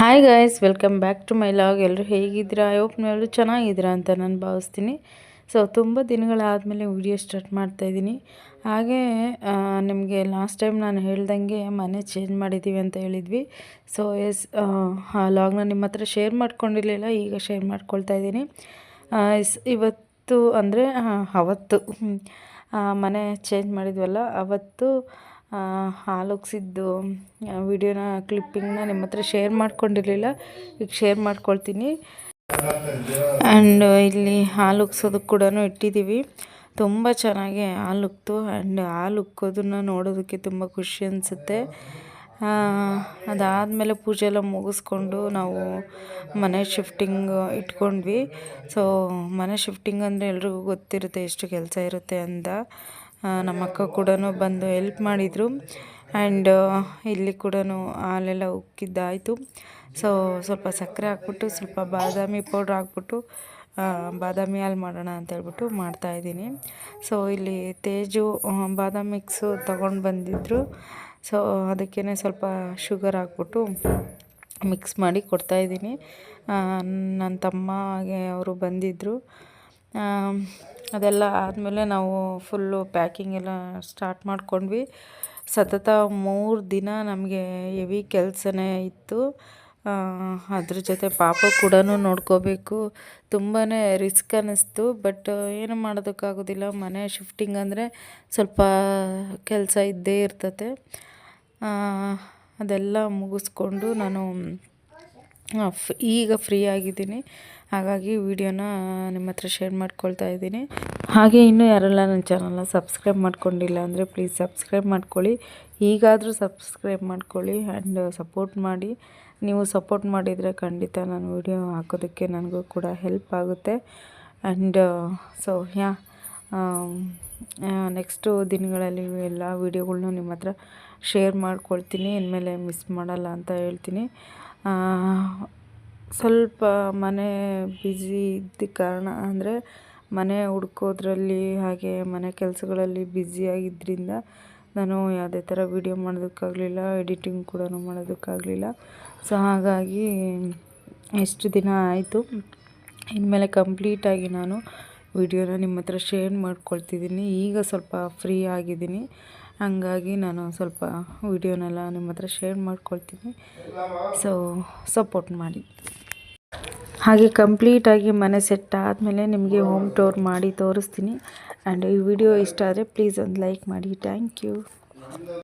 Hi guys welcome back to my vlog ಎಲ್ಲರೂ ಹೇಗಿದ್ದೀರಾ? Hope ಎಲ್ಲರೂ ಚೆನ್ನಾಗಿದ್ದೀರಾ ಅಂತ ನಾನು ಭಾವಿಸ್ತೀನಿ. ಸೊ ತುಂಬ ದಿನಗಳಾದಮೇಲೆ ವಿಡಿಯೋ ಸ್ಟಾರ್ಟ್ ಮಾಡ್ತಾಯಿದ್ದೀನಿ ಹಾಗೇ ನಿಮಗೆ ಲಾಸ್ಟ್ ಟೈಮ್ ನಾನು ಹೇಳ್ದಂಗೆ ಮನೆ ಚೇಂಜ್ ಮಾಡಿದ್ದೀವಿ ಅಂತ ಹೇಳಿದ್ವಿ. ಸೊ ಎಸ್ ಆ ಲಾಗ್ನ ನಿಮ್ಮ ಹತ್ರ ಶೇರ್ ಮಾಡ್ಕೊಂಡಿರಲಿಲ್ಲ, ಈಗ ಶೇರ್ ಮಾಡ್ಕೊಳ್ತಾ ಇದ್ದೀನಿ. ಎಸ್ ಇವತ್ತು ಅಂದರೆ ಅವತ್ತು. ಮನೆ ಚೇಂಜ್ ಮಾಡಿದ್ವಲ್ಲ, ಅವತ್ತು ಹಾಲು ಉಗ್ಸಿದ್ದು ವಿಡಿಯೋನ ಕ್ಲಿಪ್ಪಿಂಗ್ನ ನಿಮ್ಮ ಹತ್ರ ಶೇರ್ ಮಾಡ್ಕೊಂಡಿರಲಿಲ್ಲ. ಈಗ ಶೇರ್ ಮಾಡ್ಕೊಳ್ತೀನಿ. ಆ್ಯಂಡ್ ಇಲ್ಲಿ ಹಾಲು ಉಗ್ಸೋದಕ್ಕೆ ಕೂಡ ಇಟ್ಟಿದ್ದೀವಿ ತುಂಬ ಚೆನ್ನಾಗಿ ಹಾಲು ಉಕ್ತು ಆ್ಯಂಡ್ ಹಾಲು ಉಕ್ಕೋದನ್ನ ನೋಡೋದಕ್ಕೆ ತುಂಬ ಖುಷಿ ಅನಿಸುತ್ತೆ. ಅದಾದಮೇಲೆ ಪೂಜೆ ಎಲ್ಲ ಮುಗಿಸ್ಕೊಂಡು ನಾವು ಮನೆ ಶಿಫ್ಟಿಂಗ್ ಇಟ್ಕೊಂಡ್ವಿ. ಸೊ ಮನೆ ಶಿಫ್ಟಿಂಗ್ ಅಂದರೆ ಎಲ್ರಿಗೂ ಗೊತ್ತಿರುತ್ತೆ ಎಷ್ಟು ಕೆಲಸ ಇರುತ್ತೆ ಅಂತ. ನಮ್ಮ ಅಕ್ಕ ಕೂಡ ಬಂದು ಹೆಲ್ಪ್ ಮಾಡಿದರು. ಆ್ಯಂಡ್ ಇಲ್ಲಿ ಕೂಡ ಹಾಲೆಲ್ಲ ಉಕ್ಕಿದ್ದಾಯಿತು. ಸೊ ಸ್ವಲ್ಪ ಸಕ್ಕರೆ ಹಾಕ್ಬಿಟ್ಟು, ಸ್ವಲ್ಪ ಬಾದಾಮಿ ಪೌಡ್ರ್ ಹಾಕ್ಬಿಟ್ಟು ಬಾದಾಮಿ ಹಾಲು ಮಾಡೋಣ ಅಂತ ಹೇಳ್ಬಿಟ್ಟು ಮಾಡ್ತಾಯಿದ್ದೀನಿ ಸೊ ಇಲ್ಲಿ ತೇಜು ಬಾದಾಮಿ ಮಿಕ್ಸು ತೊಗೊಂಡು ಬಂದಿದ್ದರು ಸೊ ಅದಕ್ಕೇ ಸ್ವಲ್ಪ ಶುಗರ್ ಹಾಕ್ಬಿಟ್ಟು ಮಿಕ್ಸ್ ಮಾಡಿ ಕೊಡ್ತಾಯಿದ್ದೀನಿ ನನ್ನ ತಮ್ಮ ಹಾಗೆ ಅವರು ಬಂದಿದ್ದರು ಅದೆಲ್ಲ ಆದಮೇಲೆ ನಾವು ಫುಲ್ಲು ಪ್ಯಾಕಿಂಗ್ ಎಲ್ಲ ಸ್ಟಾರ್ಟ್ ಮಾಡ್ಕೊಂಡ್ವಿ. ಸತತ ಮೂರು ದಿನ ನಮಗೆ ಹೆವಿ ಕೆಲಸನೇ ಇತ್ತು. ಅದ್ರ ಜೊತೆ ಪಾಪ ಕೂಡ ನೋಡ್ಕೋಬೇಕು. ತುಂಬಾ ರಿಸ್ಕ್ ಅನ್ನಿಸ್ತು ಬಟ್ ಏನು ಮಾಡೋದಕ್ಕಾಗೋದಿಲ್ಲ. ಮನೆ ಶಿಫ್ಟಿಂಗ್ ಅಂದರೆ ಸ್ವಲ್ಪ ಕೆಲಸ ಇದ್ದೇ ಇರ್ತತೆ. ಅದೆಲ್ಲ ಮುಗಿಸ್ಕೊಂಡು ನಾನು ಈಗ ಫ್ರೀ ಆಗಿದ್ದೀನಿ. ಹಾಗಾಗಿ ವಿಡಿಯೋನ ನಿಮ್ಮ ಹತ್ರ ಶೇರ್ ಮಾಡ್ಕೊಳ್ತಾ ಇದ್ದೀನಿ. ಹಾಗೆ ಇನ್ನೂ ಯಾರೆಲ್ಲ ನನ್ನ ಚಾನಲ್ನ ಸಬ್ಸ್ಕ್ರೈಬ್ ಮಾಡ್ಕೊಂಡಿಲ್ಲ ಅಂದರೆ ಪ್ಲೀಸ್ ಸಬ್ಸ್ಕ್ರೈಬ್ ಮಾಡ್ಕೊಳ್ಳಿ. ಈಗಾದರೂ ಸಬ್ಸ್ಕ್ರೈಬ್ ಮಾಡ್ಕೊಳ್ಳಿ ಆ್ಯಂಡ್ ಸಪೋರ್ಟ್ ಮಾಡಿ. ನೀವು ಸಪೋರ್ಟ್ ಮಾಡಿದರೆ ಖಂಡಿತ ನಾನು ವಿಡಿಯೋ ಹಾಕೋದಕ್ಕೆ ನನಗೂ ಕೂಡ ಹೆಲ್ಪ್ ಆಗುತ್ತೆ. ಆ್ಯಂಡ್ ಸೊ ಯಾ ನೆಕ್ಸ್ಟು ದಿನಗಳಲ್ಲಿ ಎಲ್ಲ ವೀಡಿಯೋಗಳ್ನು ನಿಮ್ಮ ಹತ್ರ ಶೇರ್ ಮಾಡ್ಕೊಳ್ತೀನಿ. ಇನ್ಮೇಲೆ ಮಿಸ್ ಮಾಡಲ್ಲ ಅಂತ ಹೇಳ್ತೀನಿ. ಸ್ವಲ್ಪ ಮನೆ ಬಿಝಿ ಇದ್ದ ಕಾರಣ, ಅಂದರೆ ಮನೆ ಹುಡ್ಕೋದ್ರಲ್ಲಿ ಹಾಗೆ ಮನೆ ಕೆಲಸಗಳಲ್ಲಿ ಬ್ಯುಸಿಯಾಗಿದ್ದರಿಂದ ನಾನು ಯಾವುದೇ ಥರ ವೀಡಿಯೋ ಮಾಡೋದಕ್ಕಾಗಲಿಲ್ಲ ಎಡಿಟಿಂಗ್ ಕೂಡ ಮಾಡೋದಕ್ಕಾಗಲಿಲ್ಲ. ಸೊ ಹಾಗಾಗಿ ಎಷ್ಟು ದಿನ ಆಯಿತು, ಇನ್ಮೇಲೆ ಕಂಪ್ಲೀಟಾಗಿ ನಾನು ವಿಡಿಯೋನ ನಿಮ್ಮ ಹತ್ರ ಶೇರ್ ಮಾಡ್ಕೊಳ್ತಿದ್ದೀನಿ. ಈಗ ಸ್ವಲ್ಪ ಫ್ರೀ ಆಗಿದ್ದೀನಿ. ಹಾಗಾಗಿ ನಾನು ಸ್ವಲ್ಪ ವಿಡಿಯೋನೆಲ್ಲ ನಿಮ್ಮ ಹತ್ರ ಶೇರ್ ಮಾಡ್ಕೊಳ್ತೀನಿ. ಸೊ ಸಪೋರ್ಟ್ ಮಾಡಿ. ಹಾಗೆ ಕಂಪ್ಲೀಟಾಗಿ ಮನೆ ಸೆಟ್ ಆದಮೇಲೆ ನಿಮಗೆ ಹೋಮ್ ಟೂರ್ ಮಾಡಿ ತೋರಿಸ್ತೀನಿ. ಆ್ಯಂಡ್ ಈ ವಿಡಿಯೋ ಇಷ್ಟ ಆದರೆ ಪ್ಲೀಸ್ ಒಂದು ಲೈಕ್ ಮಾಡಿ. Thank you